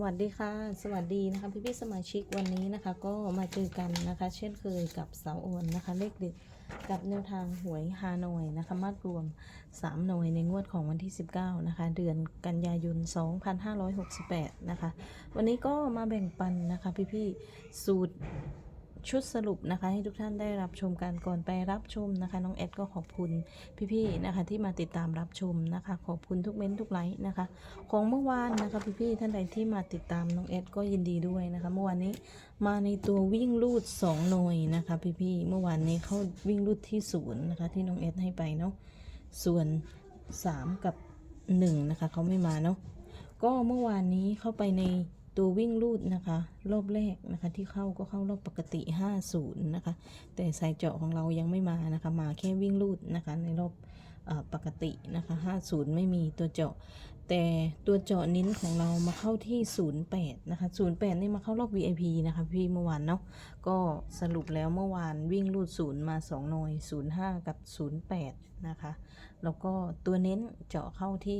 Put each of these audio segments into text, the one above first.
สวัสดีค่ะ สวัสดีนะคะพี่พี่สมาชิกวันนี้นะคะ ก็มาเจอกันนะคะ เช่นเคยกับสาวโอนนะคะ เลขเด็ดกับแนวทางหวยฮานอยนะคะมารวม 3 หน่วยในงวดของวันที่ 19 นะคะ เดือนกันยายน 2568 นะคะ วันนี้ก็มาแบ่งปันนะคะพี่พี่สูตร ชุดสรุปนะคะ ให้ทุกท่านได้รับชมกันก่อนไปรับชมนะคะ น้องแอดก็ขอบคุณพี่ๆนะคะ ที่มาติดตามรับชมนะคะ ขอบคุณทุกเม้นทุกไลค์นะคะ ของเมื่อวานนะคะพี่ๆท่านใดที่มาติดตามน้องเอสก็ยินดีด้วยนะคะ เมื่อวานนี้มาในตัววิ่งลูดสองหน่วยนะคะพี่ๆเมื่อวานนี้เขาวิ่งลูดที่ศูนย์นะคะที่น้องเอสให้ไปเนาะส่วนสามกับหนึ่งนะคะเขาไม่มาเนาะก็เมื่อวานนี้เข้าไปใน ตัววิ่งลูดนะคะ รอบแรกนะคะที่เข้าก็เข้ารอบปกติ 50 นะคะ แต่สายเจาะของเรายังไม่มานะคะ มาแค่วิ่งลูดนะคะ ในรอบปกตินะคะ 50 ไม่มีตัวเจาะ แต่ตัวเจาะนิ้นของเรามาเข้าที่ 08 นะคะ 08 นี่มาเข้ารอบ VIP นะคะ พี่เมื่อวานเนาะ ก็สรุปแล้วเมื่อวานวิ่งรูดศูนย์มา 2 หน่วย 05 กับ 08 นะคะ แล้วก็ตัวเน้นเจาะเข้าที่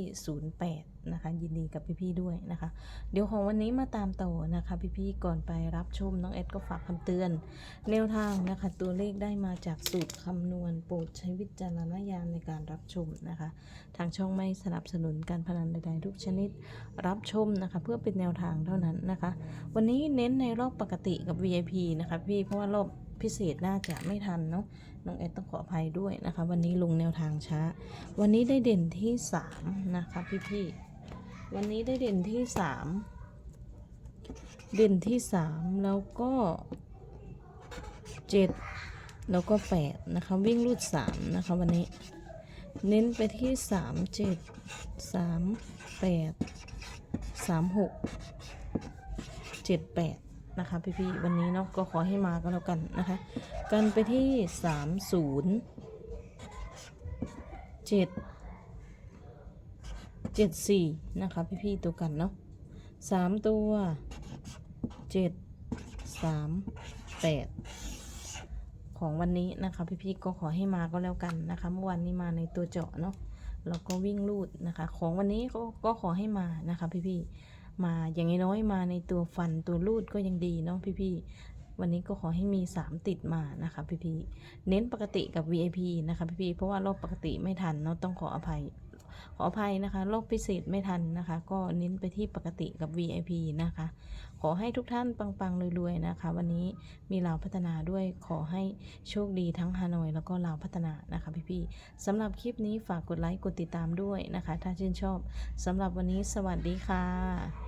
08 นะคะ ยินดีกับพี่ๆด้วยนะคะ เดี๋ยวของวันนี้มาตามต่อนะคะ พี่ๆก่อนไปรับชมน้องเอ็ดก็ฝากคำเตือน แนวทางนะคะ ตัวเลขได้มาจากสูตรคำนวณโปรดใช้วิจารณญาณในการรับชมนะคะ ทางช่องไม่สนับสนุนการพนันใดๆทุกชนิดรับชมนะคะ เพื่อเป็นแนวทางเท่านั้นนะคะ วันนี้เน้นในรอบปกติกับ VIP นะคะพี่เพราะว่ารอบพิเศษน่าจะไม่ทันเนาะน้องเอ็ดต้องขออภัยด้วยนะคะ วันนี้ลงแนวทางช้า วันนี้ได้เด่นที่ 3 นะคะพี่ๆ วันนี้ได้เด่นที่3เด่นที่3แล้วก็7แล้วก็8นะคะ วิ่งรูด3นะคะ วันนี้ เน้นไปที่3 7 3 8 3 6 7 8นะคะพี่ๆวันนี้เนาะก็ขอให้มาก็แล้วกันนะคะ กันไปที่3 0 7 7 4นะคะ พี่ๆตัวกันเนาะ3ตัว7 3 8ของวันนี้นะคะ พี่ๆก็ขอให้มาก็แล้วกันนะคะ เมื่อวานนี้มาในตัวเจาะเนาะแล้วก็วิ่งลูดนะคะ ของวันนี้ก็ก็ขอให้มานะคะ พี่ๆมาอย่างน้อยมาในตัวฟันตัวลูดก็ยังดีเนาะพี่ๆวันนี้ก็ขอให้มี 3 ติดมานะคะพี่ๆเน้นปกติกับ VIP นะคะพี่ๆเพราะว่ารอบปกติไม่ทันเนาะต้องขออภัย ขออภัยนะคะ โรคพิเศษไม่ทันนะคะ ก็เน้นไปที่ปกติกับ VIP นะคะ ขอให้ทุกท่านปังๆรวยๆนะคะ วันนี้มีลาวพัฒนาด้วยขอให้โชคดีทั้งฮานอยแล้วก็ลาวพัฒนานะคะพี่ๆสำหรับคลิปนี้ฝากกดไลค์กดติดตามด้วยนะคะ ถ้าชื่นชอบสำหรับวันนี้สวัสดีค่ะ